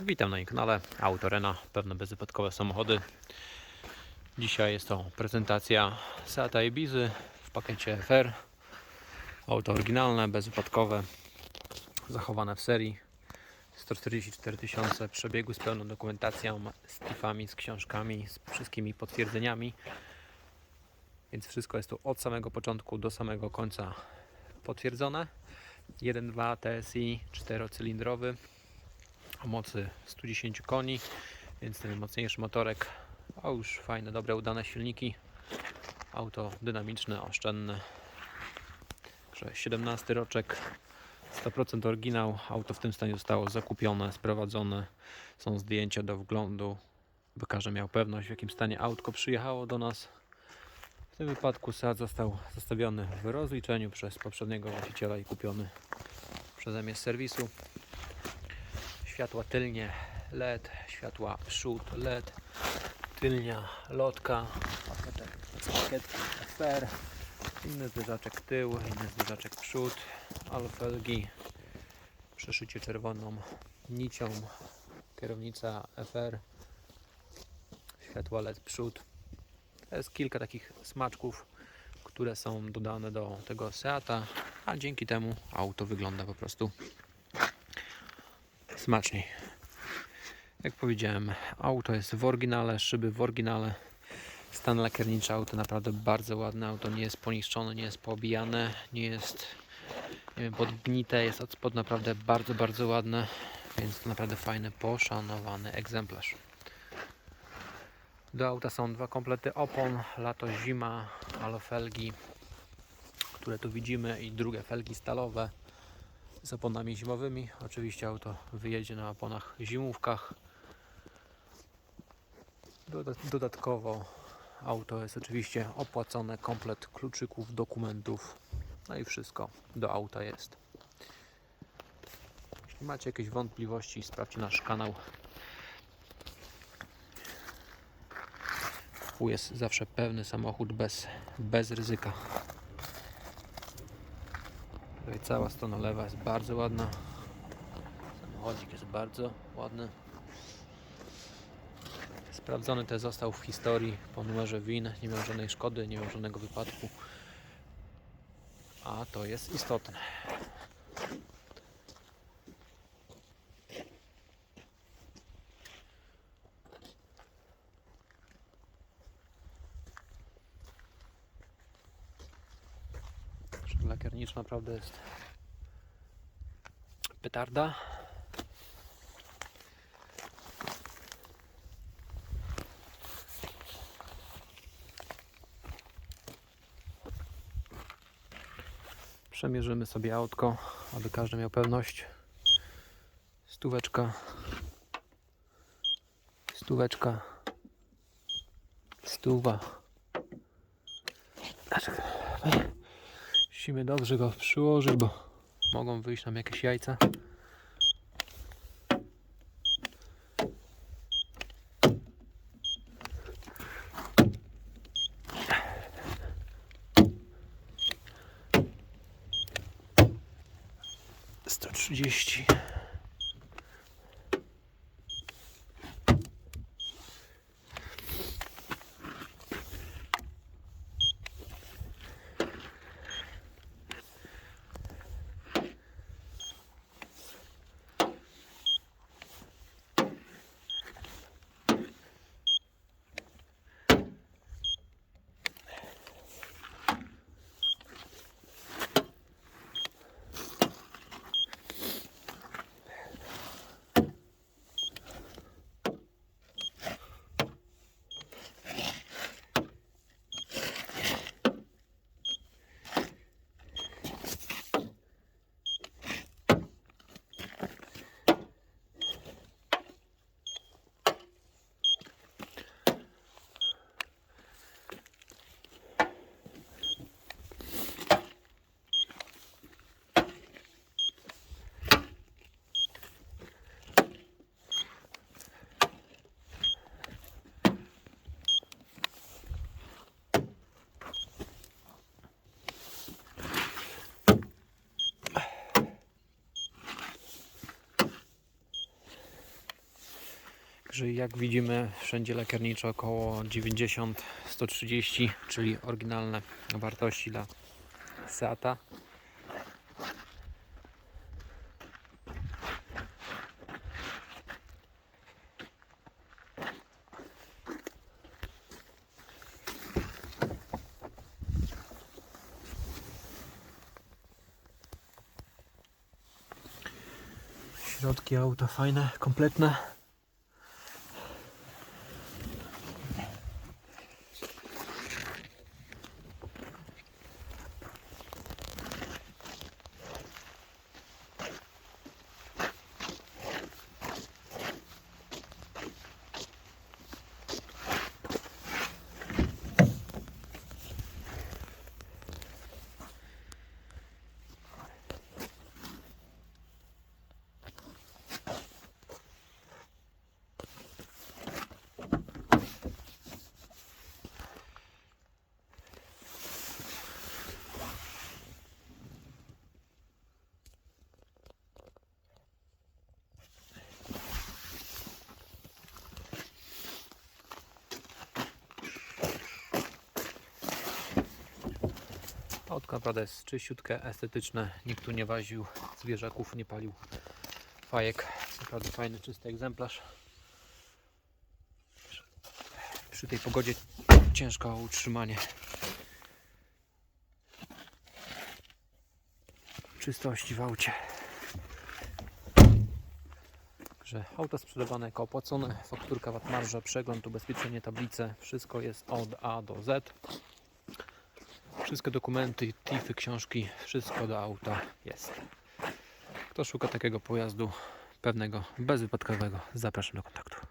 Witam na jej kanale Autorena, pewne bezwypadkowe samochody. Dzisiaj jest to prezentacja Seata Ibizy w pakiecie FR. Auto oryginalne, bezwypadkowe, zachowane w serii. 144 tysiące przebiegu z pełną dokumentacją, z TIF-ami, z książkami, z wszystkimi potwierdzeniami. Więc wszystko jest tu od samego początku do samego końca potwierdzone. 1.2 TSI 4-cylindrowy mocy 110 koni, więc ten mocniejszy motorek, a już fajne, dobre, udane silniki. Auto dynamiczne, oszczędne. Także 17 roczek, 100% oryginał. Auto w tym stanie zostało zakupione, sprowadzone. Są zdjęcia do wglądu, by każdy miał pewność, w jakim stanie autko przyjechało do nas. W tym wypadku Seat został zostawiony w rozliczeniu przez poprzedniego właściciela i kupiony przeze mnie z serwisu światła tylnie LED, światła przód LED, tylnia lotka, pakiet, pakiet FR, inny zderzaczek tył, inny zderzaczek przód, alfelgi, przeszycie czerwoną nicią, kierownica FR, światła LED przód. To jest kilka takich smaczków, które są dodane do tego Seata, a dzięki temu auto wygląda po prostu smaczniej. Jak powiedziałem, auto jest w oryginale, szyby w oryginale. Stan lakierniczy auto naprawdę bardzo ładne. Auto nie jest poniszczone, nie jest poobijane, nie jest nie wiem, podgnite. Jest od spod naprawdę bardzo, bardzo ładne. Więc to naprawdę fajny, poszanowany egzemplarz. Do auta są dwa komplety opon, lato, zima, alofelgi, które tu widzimy i drugie felgi stalowe z oponami zimowymi. Oczywiście auto wyjedzie na oponach zimówkach. Doda- Dodatkowo auto jest oczywiście opłacone, komplet kluczyków, dokumentów, no i wszystko do auta jest. Jeśli macie jakieś wątpliwości, sprawdźcie nasz kanał. Tu jest zawsze pewny samochód bez, bez ryzyka. Tutaj cała strona lewa jest bardzo ładna. Samochodzik jest bardzo ładny. Sprawdzony też został w historii po numerze WIN. Nie miał żadnej szkody, nie miał żadnego wypadku. A to jest istotne. Lakiernicza naprawdę jest petarda. Przemierzymy sobie autko, aby każdy miał pewność. Stóweczka. Stóweczka. Stuwa. Dlaczego? Musimy dobrze go przyłożyć, bo mogą wyjść nam jakieś jajca. Sto. Także jak widzimy wszędzie lakiernicze około 90-130, czyli oryginalne wartości dla Seata. Środki auta fajne, kompletne. Autko naprawdę jest czyściutkie, estetyczne. Nikt tu nie waził zwierzaków, nie palił fajek. Naprawdę fajny, czysty egzemplarz. Przy tej pogodzie ciężko o utrzymanie czystości w aucie. Także auto sprzedawane jako opłacone, fakturka VAT marża, przegląd, ubezpieczenie, tablice, wszystko jest od A do Z. Wszystkie dokumenty, TIFy, książki, wszystko do auta jest. Kto szuka takiego pojazdu pewnego, bezwypadkowego, zapraszam do kontaktu.